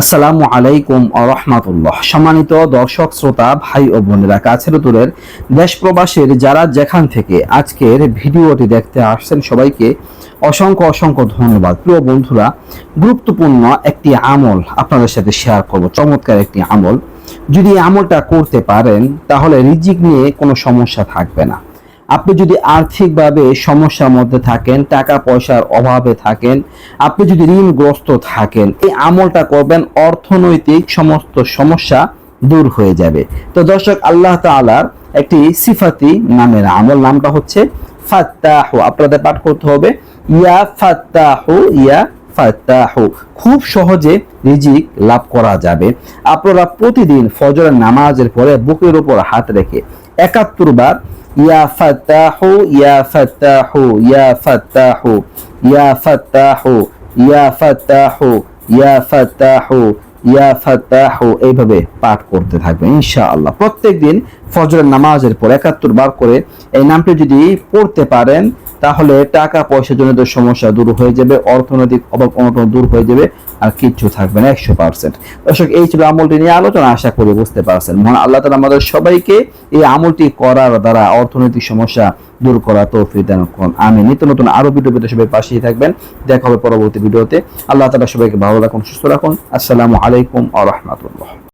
আসসালামু আলাইকুম রহমাতুল্লাহ। সম্মানিত দর্শক, শ্রোতা, ভাই ও বোনেরা, কাছের দূরের দেশ প্রবাসীর যারা যেখান থেকে আজকের ভিডিওটি দেখতে আসছেন, সবাইকে অসংখ্য অসংখ্য ধন্যবাদ। প্রিয় বন্ধুরা, গুরুত্বপূর্ণ একটি আমল আপনাদের সাথে শেয়ার করব। চমৎকার একটি আমল। যদি আমলটা করতে পারেন, তাহলে রিজিক নিয়ে কোনো সমস্যা থাকবে না। আপনি যদি আর্থিকভাবে সমস্যার মধ্যে থাকেন টাকা পয়সার অভাবে থাকেন, আপনি যদি ঋণগ্রস্ত থাকেন, এই আমলটা করবেন, অর্থনৈতিক সমস্ত সমস্যা দূর হয়ে যাবে। তো দর্শক, আল্লাহ তাআলার একটি সিফাতি নামের আমল নামটা হচ্ছে ফাত্তাহু। আপনাদের পাঠ করতে হবে, ইয়া ফাত্তাহু ইয়া ফাত্তাহু। খুব সহজে রিজিক লাভ করা যাবে। আপনারা প্রতিদিন ফজরের নামাজের পরে বুকের উপর হাত রেখে একাত্তর বার ইয়া ফাত্তাহু ইয়া ফাত্তাহু ইয়া ফাত্তাহু ইয়া ফাত্তাহু ইয়া ফাত্তাহু ইয়া ফাত্তাহু ইয়া ফাত্তাহু এইভাবে পাঠ করতে থাকবেন ইনশাআল্লাহ। প্রত্যেকদিন ফজরের নামাজের পর একাত্তর বার করে এই নামটি যদি পড়তে পারেন তাহলে টাকা পয়সা জনিত সমস্যা দূর হয়ে যাবে, অর্থনৈতিক অভাব, অনটন দূর হয়ে যাবে, আর কিচ্ছু থাকবে না একশো পার্সেন্ট দর্শক, এই ছিল আমলটি নিয়ে আলোচনা, আশা করি বুঝতে পারছেন। মহান আল্লাহ তালা আমাদের সবাইকে এই আমলটি করার দ্বারা অর্থনৈতিক সমস্যা দূর করা তৌফিক দান আমি নিত্য নতুন আরও ভিডিও পেতে সবাই পাশেই থাকবেন। দেখা হবে পরবর্তী ভিডিওতে। আল্লাহ তালা সবাইকে ভালো রাখুন, সুস্থ রাখুন। আসসালামু আলাইকুম আ রহমতুল্লাহ।